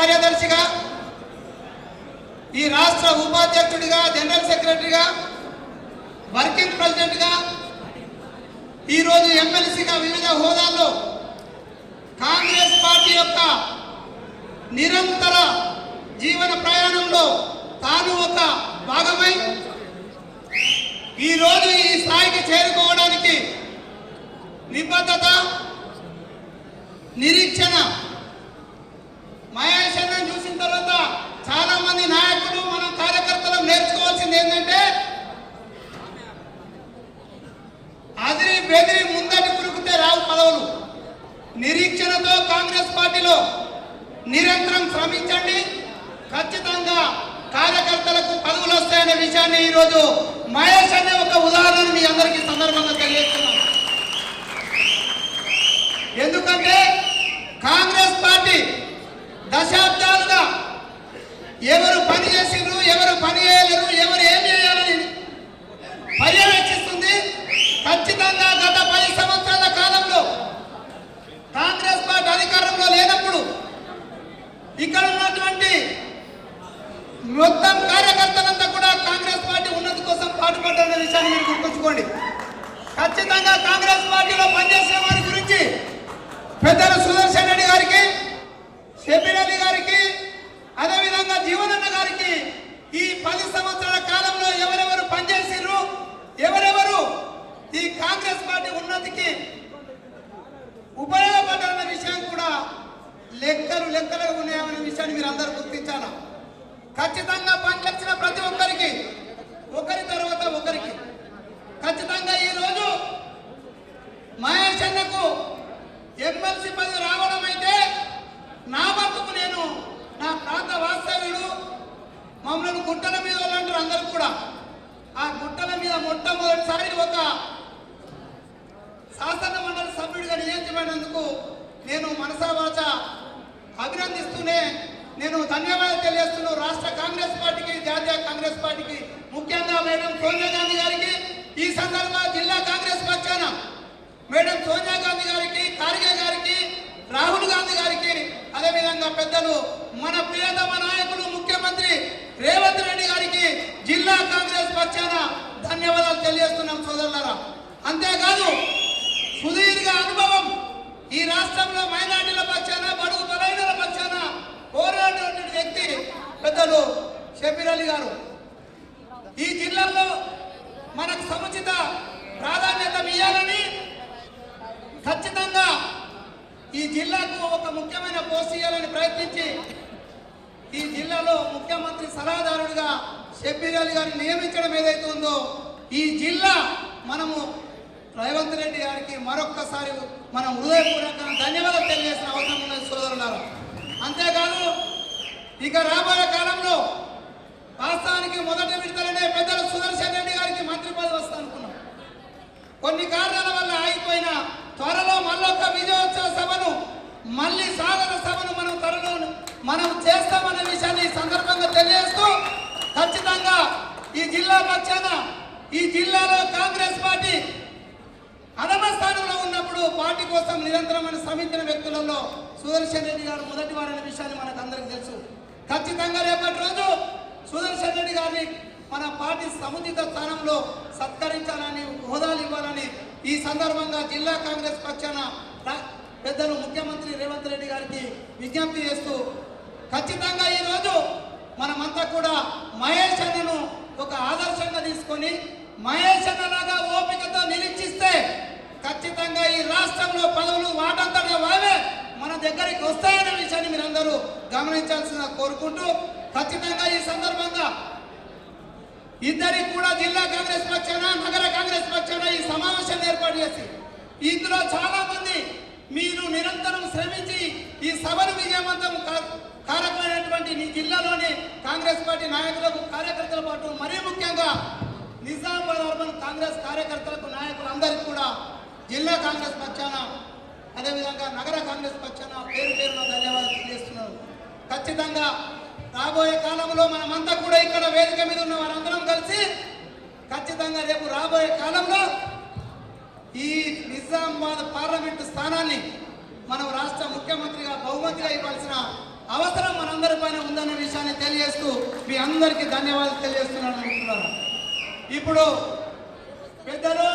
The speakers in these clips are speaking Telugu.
కార్యదర్శిగా ఈ రాష్ట్ర ఉపాధ్యక్షుడిగా జనరల్ సెక్రటరీగా వర్కింగ్ ప్రెసిడెంట్గా ఈరోజు ఎమ్మెల్సీగా వివిధ హోదాల్లో కాంగ్రెస్ పార్టీ యొక్క నిరంతర జీవన ప్రయాణంలో తాను ఒక భాగమై ఈరోజు ఈ స్థాయికి చేరుకోవడానికి నిబద్ధత నిరీక్షణ మహేష్ అన్నను చూసిన తర్వాత చాలా మంది నాయకులు మనం కార్యకర్తలు నేర్చుకోవాల్సింది ఏంటంటే అదిరి బెదిరి ముందటి కురుకుతే రావు పదవులు నిరీక్షణతో విషయంలో నిరంతరం శ్రమించండి. ఖచ్చితంగా కార్యకర్తలకు పదవులు వస్తాయనే విషయాన్ని ఈరోజు మహేష్ అనే ఒక ఉదాహరణ మీ అందరికీ సందర్భంగా తెలియజేస్తున్నాను. ఎందుకంటే కాంగ్రెస్ పార్టీ దశాబ్దాలుగా ఎవరు పని చేసిండ్రు ఎవరు పని చేయలేరు ఎవరు ఏం చేయాలని పర్యవేక్షిస్తుంది. ఖచ్చితంగా ఇక్కడ ఉన్నటువంటి మొత్తం కార్యకర్తలంతా కూడా కాంగ్రెస్ పార్టీ ఉన్నతి కోసం పాటుపడ్డ విషయాన్ని మీరు గుర్తుంచుకోండి. ఖచ్చితంగా కాంగ్రెస్ పార్టీలో పనిచేసే వారి గురించి పెద్దలు సుదర్శన్ రెడ్డి గారికి షబీర్ అలీ గారికి అదేవిధంగా జీవనన్న గారికి ఈ పది సంవత్సరాల కాలంలో ఎవరెవరు పనిచేసిర్రు ఎవరెవరు ఈ కాంగ్రెస్ పార్టీ ఉన్నతికి ఉపయోగపడాలన్న విషయం కూడా లెక్కలు లెక్కలుగా ఉన్నాయనే విషయాన్ని మీరు అందరూ గుర్తించాలా? ఖచ్చితంగా గారికి ముఖ్యంగా మేడం సోనియా గాంధీ గారికి ఈ సందర్భంగా జిల్లా కాంగ్రెస్ పక్షాన మేడం సోనియా గాంధీ గారికి ఖార్గే గారికి రాహుల్ గాంధీ గారికి అదేవిధంగా పెద్దలు మన ప్రియతమ నాయకులు ముఖ్యమంత్రి రేవంత్ రెడ్డి గారికి జిల్లా కాంగ్రెస్ పక్షాన ధన్యవాదాలు తెలియజేస్తున్నాం సోదరులారా. అంతేకాదు సుదీర్ఘ అనుభవం ఈ రాష్ట్రంలో మైనార్టీల పక్షాన బడుగు బలైనల పక్షాన పోరాడినటువంటి వ్యక్తి పెద్దలు షబీర్ అలీ గారు. ఈ జిల్లాలో మనకు సముచిత ప్రాధాన్యత ఇవ్వాలని ఖచ్చితంగా ఈ జిల్లాకు ఒక ముఖ్యమైన పోస్ట్ ఇవ్వాలని ప్రయత్నించి ఈ జిల్లాలో ముఖ్యమంత్రి సలహాదారుడిగా షబ్బీర్ అలీ గారిని నియమించడం ఏదైతే ఉందో ఈ జిల్లా మనము రేవంత్ రెడ్డి గారికి మరొక్కసారి మనం హృదయపూర్వకంగా ధన్యవాదాలు తెలియజేసిన అవసరం ఉన్నది సోదరులారా. అంతేకాదు ఇక రాబోయే కాలం రాష్ట్రానికి మొదటి విడతలనే పెద్దలు సుదర్శన్ రెడ్డి గారికి మంత్రి పదవి వస్తా అనుకున్నాం కొన్ని కారణాల వల్ల ఆగిపోయిన త్వరలో మళ్ళొక్క విజయోత్సవ సభను మళ్ళీ సాధన సభను మనం త్వరలో మనం చేస్తామనే విషయాన్ని ఈ సందర్భంగా తెలియజేస్తూ ఖచ్చితంగా ఈ జిల్లా పక్షాన ఈ జిల్లాలో కాంగ్రెస్ పార్టీ అదమ స్థానంలో ఉన్నప్పుడు పార్టీ కోసం నిరంతరమైన శ్రమించిన వ్యక్తులలో సుదర్శన్ రెడ్డి గారు మొదటి వారనే విషయాన్ని మనకు అందరికి తెలుసు. ఖచ్చితంగా రేపటి రోజు సుదర్శన్ రెడ్డి గారిని మన పార్టీ సముచిత స్థానంలో సత్కరించాలని హోదాలు ఇవ్వాలని ఈ సందర్భంగా జిల్లా కాంగ్రెస్ పక్షాన పెద్దలు ముఖ్యమంత్రి రేవంత్ రెడ్డి గారికి విజ్ఞప్తి చేస్తూ ఖచ్చితంగా ఈరోజు మనమంతా కూడా మహేష్ అన్నను ఒక ఆదర్శంగా తీసుకొని మహేష్ అన్నలాగా ఓపికతో నిలిచి ఖచ్చితంగా ఈ రాష్ట్రంలో పదవులు వాటంతటా వావే మన దగ్గరికి వస్తాయనే విషయాన్ని మీరందరూ గమనించాల్సిన కోరుకుంటూ ఖచ్చితంగా ఈ సందర్భంగా ఇద్దరికి కూడా జిల్లా కాంగ్రెస్ పక్షాన నగర కాంగ్రెస్ పక్షాన ఈ సమావేశాన్ని ఏర్పాటు చేసి ఇందులో చాలా మంది మీరు నిరంతరం శ్రమించి ఈ సభను విజయవంతం కారకమైనటువంటి నీ జిల్లాలోని కాంగ్రెస్ పార్టీ నాయకులకు కార్యకర్తల పాటు మరీ ముఖ్యంగా నిజామాబాద్ అర్బన్ కాంగ్రెస్ కార్యకర్తలకు నాయకులందరికీ కూడా జిల్లా కాంగ్రెస్ పక్షాన అదేవిధంగా నగర కాంగ్రెస్ పక్షాన పేరు పేరున ధన్యవాదాలు తెలియజేస్తున్నాను. ఖచ్చితంగా రాబోయే కాలంలో మనమంతా కూడా ఇక్కడ వేదిక మీద ఉన్న వారందరం కలిసి ఖచ్చితంగా రేపు రాబోయే కాలంలో ఈ నిజామాబాద్ పార్లమెంటు స్థానాన్ని మనం రాష్ట్ర ముఖ్యమంత్రిగా బహుమతిగా ఇవ్వాల్సిన అవసరం మనందరి పైన ఉందన్న విషయాన్ని తెలియజేస్తూ మీ అందరికీ ధన్యవాదాలు తెలియజేస్తున్నాను. అనుకుంటున్నాను ఇప్పుడు పెద్దలు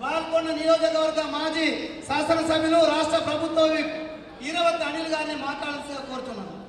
బాల్కొండ నియోజకవర్గ మాజీ శాసనసభ్యులు రాష్ట్ర ప్రభుత్వ ఇరవత్ అనిల్ గారిని మాట్లాడాల్సి కోరుతున్నాను.